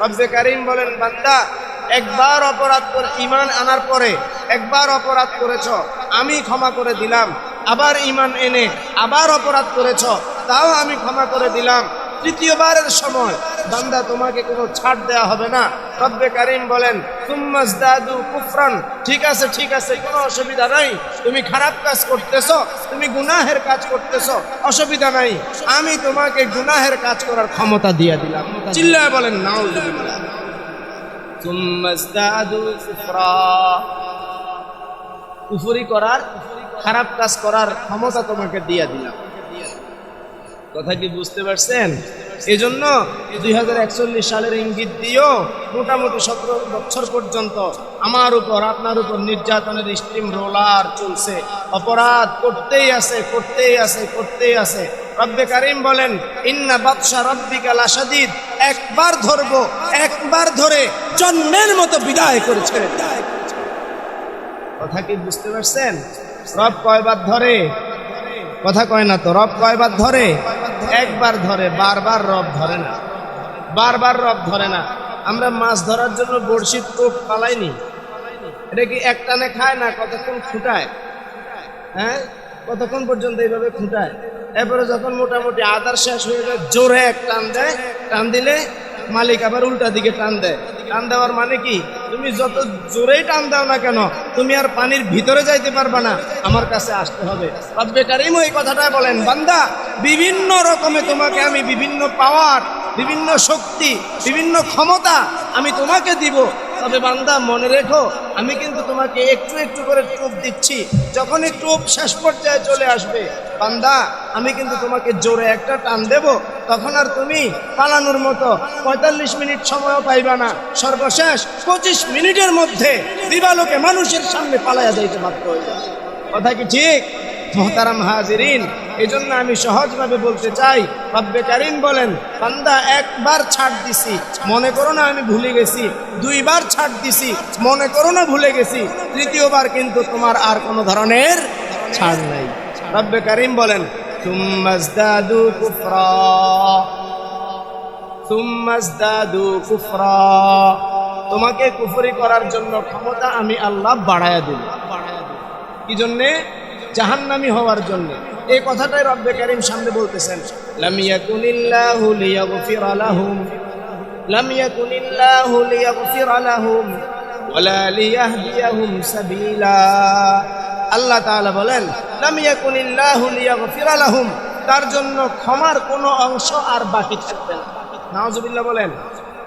রব্বে কারিম বলেন, বান্দা, একবার অপরাধ করে ইমান আনার পরে একবার অপরাধ করেছ, আমি ক্ষমা করে দিলাম। আবার ইমান এনে আবার অপরাধ করেছ, তাও আমি ক্ষমা করে দিলাম। তৃতীয়বারের সময় বান্দা তোমাকে কোনো ছাড় দেওয়া হবে না। রব্বে কারিম বলেন তুম্মাস দাদু কুফরান। ঠিক আছে ঠিক আছে, কোনো অসুবিধা নাই। তুমি খারাপ কাজ করতেছ, তুমি গুনাহের কাজ করতেছ, অসুবিধা নাই। আমি তোমাকে গুনাহের কাজ করার ক্ষমতা দিয়ে দিলাম। চিল্লায় বলেন, নাউজুবিল্লাহ। তুম্মাস দাদু কুফরা। কুফরি করার, খারাপ কাজ করার ক্ষমতা তোমাকে দিয়ে দিলাম। কথা কি বুঝতে পারছেন? এই জন্য দুই সালের ইঙ্গিত দিয়েও মোটামুটি সতেরো বছর পর্যন্ত আমার উপর, আপনার উপর নির্যাতনের স্টিম রোলার চলছে। অপরাধ করতেই আছে করতেই আছে করতেই আছে। রব্বে কারিম বলেন, ইন্না বাদশা রব্বিকা লাসাদিদ একবার ধরবো, একবার ধরে জন্মের মতো বিদায় করে ছেড়ে কথা কি বুঝতে পারছেন? রব কয়বার ধরে? কথা কয় না তো, রব কয়বার ধরে? একবার ধরে, বারবার রব ধরে না। বারবার রব ধরে না। আমরা মাছ ধরার জন্য বড়শি টোপ পালাইনি। এটা কি এক টানে খায় না কতক্ষণ ফুটায়? হ্যাঁ? কতক্ষণ পর্যন্ত এইভাবে ফুটায়? এরপরে যখন মোটামুটি আদার শেষ হয়ে যায়, জোরে এক টান দেয়, টান দিলে মালিক আবার উল্টা দিকে টান দেয়। টান দেওয়ার মানে কি? তুমি যত জোরেই টান দাও না কেন, তুমি আর পানির ভিতরে যাইতে পারবা না। আমার কাছে আসতে হবে। রব্বে কারিম এই কথাটা বলেন, বান্দা, বিভিন্ন রকমে তোমাকে আমি বিভিন্ন পাওয়ার বিভিন্ন শক্তি, বিভিন্ন ক্ষমতা আমি তোমাকে দিব। তবে বান্দা, মনে রেখো, আমি কিন্তু তোমাকে একটু একটু করে টোপ দিচ্ছি। যখন এই টোপ শেষ পর্যায়ে চলে আসবে, বান্দা, আমি কিন্তু তোমাকে জোরে একটা টান দেব। তখন আর তুমি পালানোর মতো পঁয়তাল্লিশ মিনিট সময়ও পাইবা না। সর্বশেষ পঁচিশ মিনিটের মধ্যে দিবালোকে মানুষের সামনে পালাইয়া যাইতে বাধ্য হয়ে কথা কি ঠিক? মোহতারাম হাজিরিন এই জন্য আমি সহজভাবে বলতে চাই, রব্বে কারিম বলেন, বান্দা একবার ছাড় দিছি, মনে করো না আমি ভুলে গেছি, দুইবার ছাড় দিছি, মনে করো না ভুলে গেছি, তৃতীয়বার কিন্তু তোমার আর কোনো ধরনের ছাড় নাই। রব্বে কারিম বলেন তুম্মাজদাদু কুফরা তুম্মাজদাদু কুফরা তোমাকে কুফরি করার জন্য ক্ষমতা আমি আল্লাহ বাড়ায়া দিল কি জন্যে? জাহান্নামি হওয়ার জন্য। এই কথাটাই রব্বে কারিম সামনে বলতেছেন। লাম ইয়াকুনিল্লাহু লিয়াগফিরা লাহুম। লাম ইয়াকুনিল্লাহু লিয়াগফিরা লাহুম। ওয়ালা লিয়াহদিয়াহুম সাবিলা। আল্লাহ বলেন তার জন্য ক্ষমার কোনো অংশ আর বাকি থাকবে না। বলেন,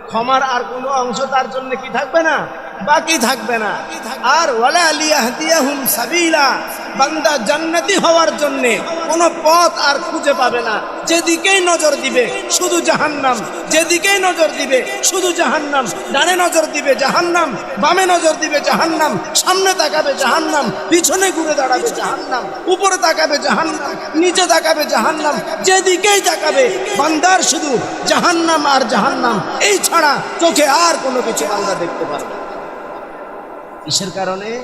ক্ষমার আর কোনো অংশ তার জন্য কি থাকবে না? বাকি থাকবে না। আর, ওয়ালা লিয়াহদিয়াহুম সাবিলা। বান্দা জান্নাতি হওয়ার জন্য কোনো পথ আর খুঁজে পাবে না। যেদিকেই নজর দিবে, শুধু জাহান্নাম। যেদিকেই নজর দিবে, শুধু জাহান্নাম। ডানে নজর দিবে, জাহান্নাম। বামে নজর দিবে, জাহান্নাম। সামনে তাকাবে, জাহান্নাম। পিছনে ঘুরে দাঁড়াবে, জাহান্নাম। উপরে তাকাবে, জাহান্নাম। নিচে তাকাবে, জাহান্নাম। যেদিকেই তাকাবে, বান্দার শুধু জাহান্নাম আর জাহান্নাম। এই ছাড়া চোখে আর কোনো কিছু বান্দা দেখতে পারবে। কিসের কারণে?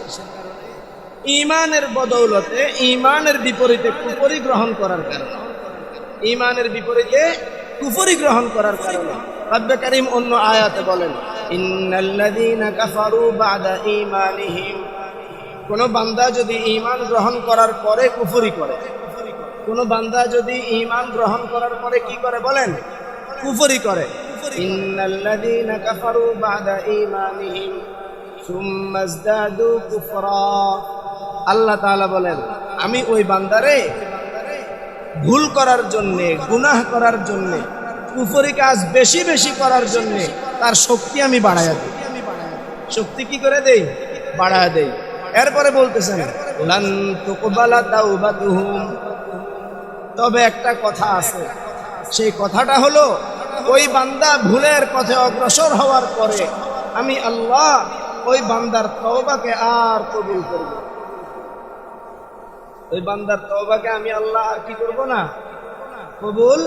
ইমানের বদৌলতে, ইমানের বিপরীতে কুফরি গ্রহণ করার কারণে। ইমানের বিপরীতে কুফরি গ্রহণ করার কারণে। রব্বে করিম অন্য আয়াতে বলেন কোন বান্দা যদি ইমান গ্রহণ করার পরে কুফরি করে, কোন বান্দা যদি ইমান গ্রহণ করার পরে কি করে বলেন? কুফরি করে। আল্লাহ বলেন, আমি ওই বান্দারে ভুল করার জন্যে, গুনাহ করার জন্যে, কুফরি কাজ বেশি বেশি করার জন্যে তার শক্তি আমি বাড়াইয়া দিই। শক্তি কি করে দেই? বাড়ায় দেই। এরপরে বলতেছেন তবে একটা কথা আছে, সেই কথাটা হলো, ওই বান্দা ভুলের পথে অগ্রসর হওয়ার পরে আমি আল্লাহ ওই বান্দার তওবাকে আর কবুল করব ওই বান্দার তবাকে আমি আল্লাহ আর কি করব না? কবুল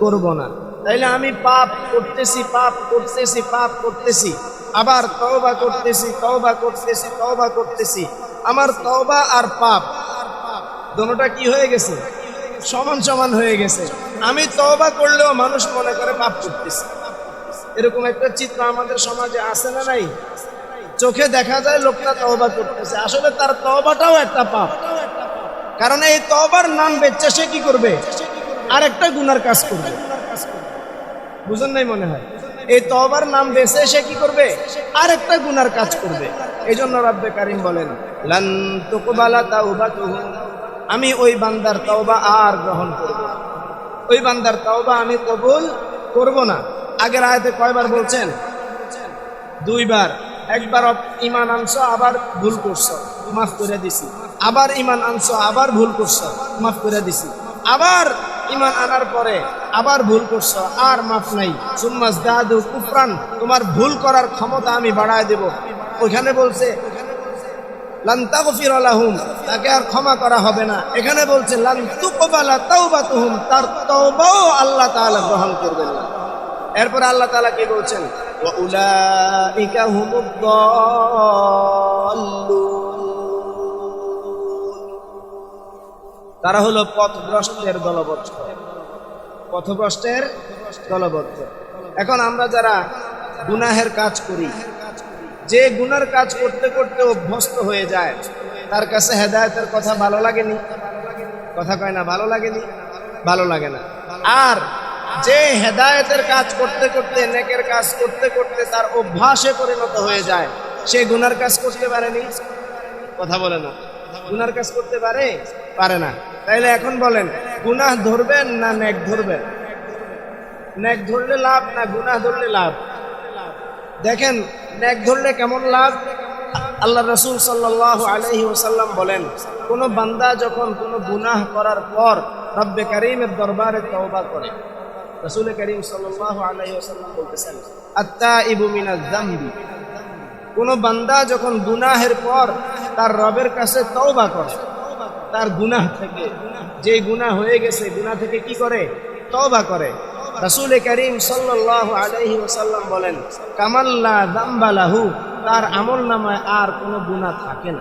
করব না। তাইলে আমি পাপ করতেছি পাপ করতেছি পাপ করতেছি। আবার তওবা করতেছি তওবা করতেছি তওবা করতেছি। আমার তওবা আর পাপ, দোনোটা কি হয়ে গেছে? সমান সমান হয়ে গেছে। আমি তওবা করলেও মানুষ মনে করে পাপ করতেছি। এরকম একটা চিত্র আমাদের সমাজে আছে না নাই? চোখে দেখা যায় লোকটা তওবা করতেছে। আসলে তার তওবাটাও একটা পাপ। কারণ এই তবার নাম বেচছে, সে কি করবে? আর একটা গুনার কাজ করবে। বুঝেন নাই মনে হয়? এই তবার নাম বেছে সে কি করবে? আর একটা গুনার কাজ করবে। এই জন্য রাব্বে কারিম বলেন আমি ওই বান্দার তওবা আর গ্রহণ করব ওই বান্দার তওবা আমি কবুল করব না। আগের আয়াতে কয়বার বলছেন? দুইবার। একবার ইমান আনছো, আবার ভুল করছ। মাফ করে দিছি। আবার ইমান আনছো, আবার ভুল করছ, মাফ করে দিছি। আবার ইমান আনার পরে আবার ভুল করছ, আর মাফ নাই। সুম্মাস দাদু কুফরান, তোমার ভুল করার ক্ষমতা আমি বাড়ায় দেব। ওইখানে বলছে লান্তাগফির লাহুম তাকে আর ক্ষমা করা হবে না। এখানে বলছে, লান তুকবালা তাওবাতুহুম তার তওবাও আল্লাহ তাআলা গ্রহণ করবেন না। এরপর আল্লাহ তাআলা কি বলছেন, ওয়া উলাইকা হুমুদ তারা হলো পথভ্রষ্টের দলবদ্ধ। পথভ্রষ্টের দলবদ্ধ। এখন আমরা যারা গুনাহের কাজ করি, যে গুনার কাজ করতে করতে অভ্যস্ত হয়ে যায়, তার কাছে হেদায়তের কথা ভালো লাগেনি? কথা কয় না, ভালো লাগেনি? ভালো লাগে না। আর যে হেদায়তের কাজ করতে করতে, নেকের কাজ করতে করতে তার অভ্যাসে পরিণত হয়ে যায়, সে গুনার কাজ করতে পারেনি? কথা বলে না। গুনার কাজ করতে পারে? পারে না। তাইলে এখন বলেন, গুনাহ ধরবেন না নেক ধরবেন? নেক ধরলে লাভ না গুনাহ ধরলে লাভ? দেখেন, নেক ধরলে কেমন লাভ? আল্লাহ রসুল সাল্লাহ আলহি ওসাল্লাম বলেন, কোনো বান্দা যখন কোনো গুনাহ করার পর রব্বে করিমের দরবারে তওবা করে, রসুল করিম সাল্লাহ আলহি ওসাল্লাম বলতেছেন আত্মা ইবু মিনা জাম্বি কোন বান্দা যখন গুনাহের পর তার রবের কাছে তওবা করে। তার গুনাহ থেকে। যে গুনাহ হয়ে গেছে, গুনাহ থেকে কি করে? তওবা করে। রাসূল করিম সাল্লাল্লাহু আলাইহি ওয়াসাল্লাম বলেন, কামাল্লা দাম্বালাহু তার আমল নামায় আর কোনো গুনাহ থাকে না।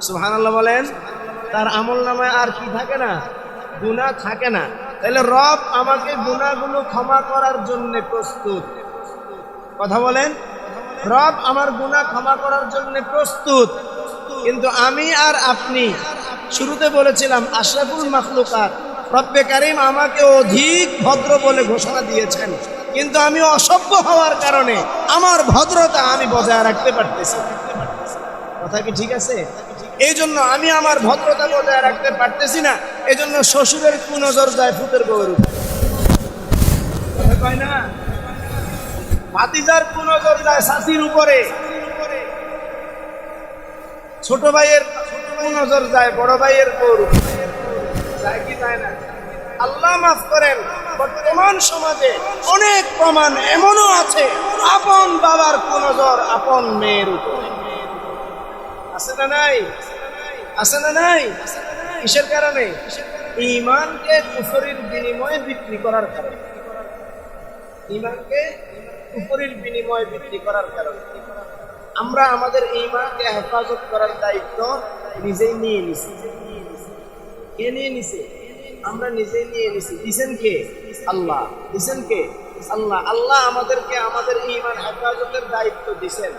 সুবহানাল্লাহ বলেন, তার আমল নামায় আর কি থাকে না? গুনাহ থাকে না। তাহলে রব আমাকে গুনাহগুলো ক্ষমা করার জন্য প্রস্তুত। কথা বলেন? রব আমার গুনাহ ক্ষমা করার জন্য প্রস্তুত। কিন্তু আমি আর আপনি শুরুতে বলেছিলাম, আশরাফুল মাখলুকাত, রব্বে কারিম আমাকে অধিক ভদ্র বলে ঘোষণা দিয়েছেন। কিন্তু আমি অসভ্য হওয়ার কারণে আমার ভদ্রতা আমি বজায় রাখতে পারতেছি। কথা কি ঠিক আছে? এই জন্য আমি আমার ভদ্রতা বজায় রাখতে পারতেছি না। এই জন্য শ্বশুরের কুনজর যায় ফুতের বউয়ের উপর। না? ভাতিজার কুনজর যায় শাসির উপরে। ছোট ভাইয়ের কুনজর যায়, বড় ভাইয়ের উপরে। যায় কি যায় না? আল্লাহ মাফ করেন, বর্তমান সমাজে অনেক প্রমাণ এমনও আছে, আপন বাবার কুনজর আপন মেয়ের উপরে। আছে না নাই? আছে না নাই? কিসের কারণে? ইমানকে কুফরির বিনিময়ে বিক্রি করার কারণে। ইমানকে কুফরির বিনিময়ে বিক্রি করার কারণে। আমরা আমাদের ইমানকে হেফাজত করার দায়িত্ব নিজেই নিয়ে নিছি। কে নিয়ে নিছে? আমরা নিজেই নিয়ে নিছি। দিছেন কে? আল্লাহ। দিছেন কে? আল্লাহ। আল্লাহ আমাদেরকে আমাদের ইমান হেফাজতের দায়িত্ব দিছেন।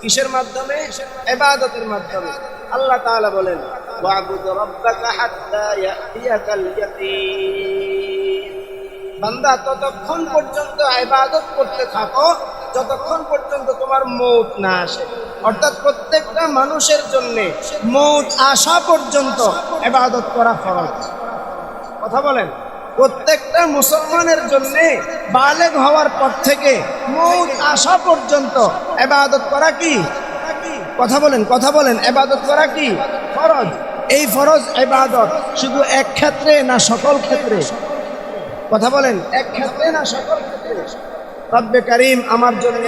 কিসের মাধ্যমে? এবাদতের মাধ্যমে। আল্লাহ তাআলা বলেন, ওয়াবুদ রাব্বাকা হাত্তা ইয়াতিয়াকাল বান্দা, ততক্ষণ পর্যন্ত ইবাদত করতে থাকো। যতক্ষণ পর্যন্ত তোমার মৌত না আসে। অর্থাৎ প্রত্যেকটা মানুষের জন্য মৌত আসা পর্যন্ত এবাদত করা ফরজ। কথা বলেন? প্রত্যেকটা মুসলমানের জন্য বালেগ হওয়ার পর থেকে মৌত আসা পর্যন্ত এবাদত করা কি? কথা বলেন কথা বলেন এবাদত করা কি? ফরজ। এই ফরজ এবাদত শুধু এক ক্ষেত্রে না সকল ক্ষেত্রে? কথা বলেন, এক ক্ষেত্রে না সকল ক্ষেত্রে? রব্বে করিম আমার জন্য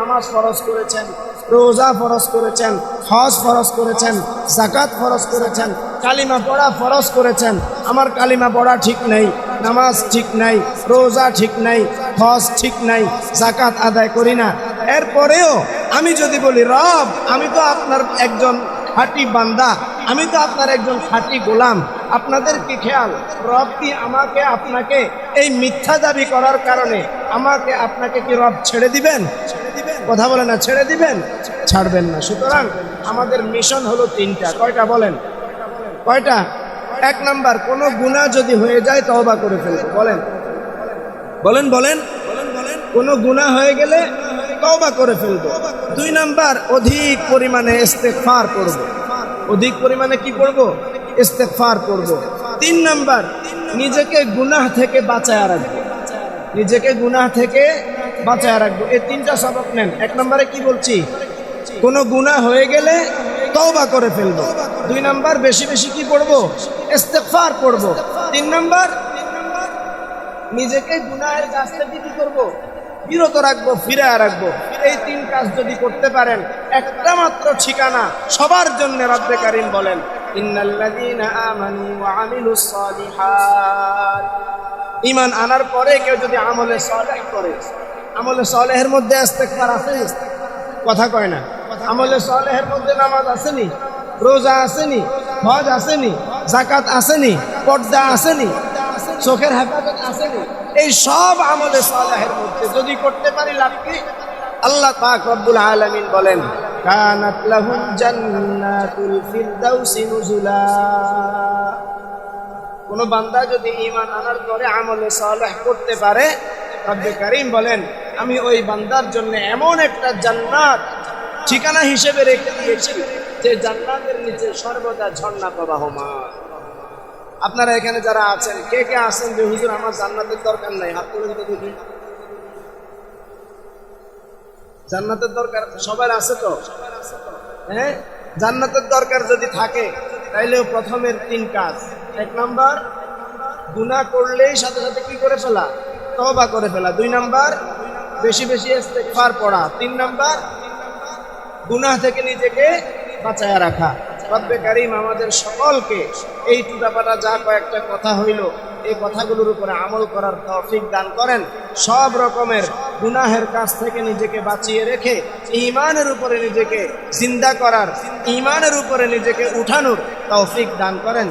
নামাজ ফরজ করেছেন, রোজা ফরজ করেছেন, হজ ফরজ করেছেন জাকাত ফরজ করেছেন, কালিমা পড়া ফরজ করেছেন। আমার কালিমা পড়া ঠিক নেই, নামাজ ঠিক নাই, রোজা ঠিক নাই, হজ ঠিক নাই জাকাত আদায় করি না। এরপরেও আমি যদি বলি, রব, আমি তো আপনার একজন খাঁটি বান্দা। আমি তো আপনার একজন খাঁটি গোলাম। আপনাদের কি খেয়াল, রব কি আমাকে, আপনাকে এই মিথ্যা দাবি করার কারণে আমাকে আপনাকে কি রব ছেড়ে দিবেন? কথা বলে না, ছেড়ে দিবেন? ছাড়বেন না। সুতরাং আমাদের মিশন হলো তিনটা। কয়টা বলেন? কয়টা? এক নাম্বার, কোনো গুণা যদি হয়ে যায় তওবা করে ফেলব বলেন। বলেন বলেন। কোনো গুণা হয়ে গেলে তওবা করে ফেলব। দুই নাম্বার, অধিক পরিমাণে ইস্তেগফার করব। অধিক পরিমাণে কি করব? ইস্তেগফার করব। তিন নাম্বার, নিজেকে গুনাহ থেকে বাঁচায় রাখব। নিজেকে গুনাহ থেকে বাঁচায় রাখব। এই তিনটা সবক নেন। এক নম্বরে কি বলছি? কোনো গুনাহ হয়ে গেলে তওবা করে ফেলব। দুই নাম্বার, বেশি বেশি কি পড়ব ইস্তেগফার পড়ব তিন নাম্বার, নিজেকে গুনাহের কাছ থেকে কি করব? বিরত রাখব ফিরে রাখব। এই তিন কাজ যদি করতে পারেন, একটা মাত্র ঠিকানা সবার জন্য রব্বে কারিম বলেন সালিহাত। আনার পরে কেউ যদি আমলে সলেহ করে, আমলে সলেহের মধ্যে ইস্তেগফার আছে? কথা কয় না। আমলে সলেহের মধ্যে নামাজ আসেনি, রোজা আসেনি, হজ আসেনি জাকাত আসেনি, পর্দা আসেনি চোখের হেফাজত আসেনি। এই সব আমলে সালেহের মধ্যে। যদি করতে পারি কি? আল্লাহ পাক রব্বুল আলামিন বলেন, কানাত লাহুম জান্নাতুল ফিরদাউসি নুজুলা। কোন বান্দা যদি ঈমান আনার পরে আমলে সালেহ করতে পারে, রব্বে কারীম বলেন, আমি ওই বান্দার জন্য এমন একটা জান্নাত ঠিকানা হিসেবে রেখে দিয়েছি যে জান্নাতের নিচে সর্বদা ঝর্ণা প্রবাহমান। আপনারা এখানে যারা আছেন, কে কে আছেন যে হুজুর, আমার জান্নাতের দরকার নাই, হাত তুলে দিতে দেখি। জান্নাতের দরকার, সবার আছে তো? হ্যাঁ? জান্নাতের দরকার যদি থাকে, তাইলেও প্রথমের তিন কাজ। এক নাম্বার, গুনাহ করলেই সাথে সাথে কি করে ফেলা? তবা করে ফেলা। দুই নাম্বার, বেশি বেশি ইস্তেগফার পড়া। তিন নাম্বার, গুনাহ থেকে নিজেকে বাঁচায় রাখা। রব্বে কারিম আমাদের সকলকে এই টুটাপাটা যা কয়েকটা কথা হইল, এই কথাগুলোর উপরে আমল করার তফিক দান করেন। সব রকমের গুনাহের কাছ থেকে নিজেকে বাঁচিয়ে রেখে ইমানের উপরে নিজেকে জিন্দা করার ইমানের উপরে নিজেকে উঠানোর তৌফিক দান করেন।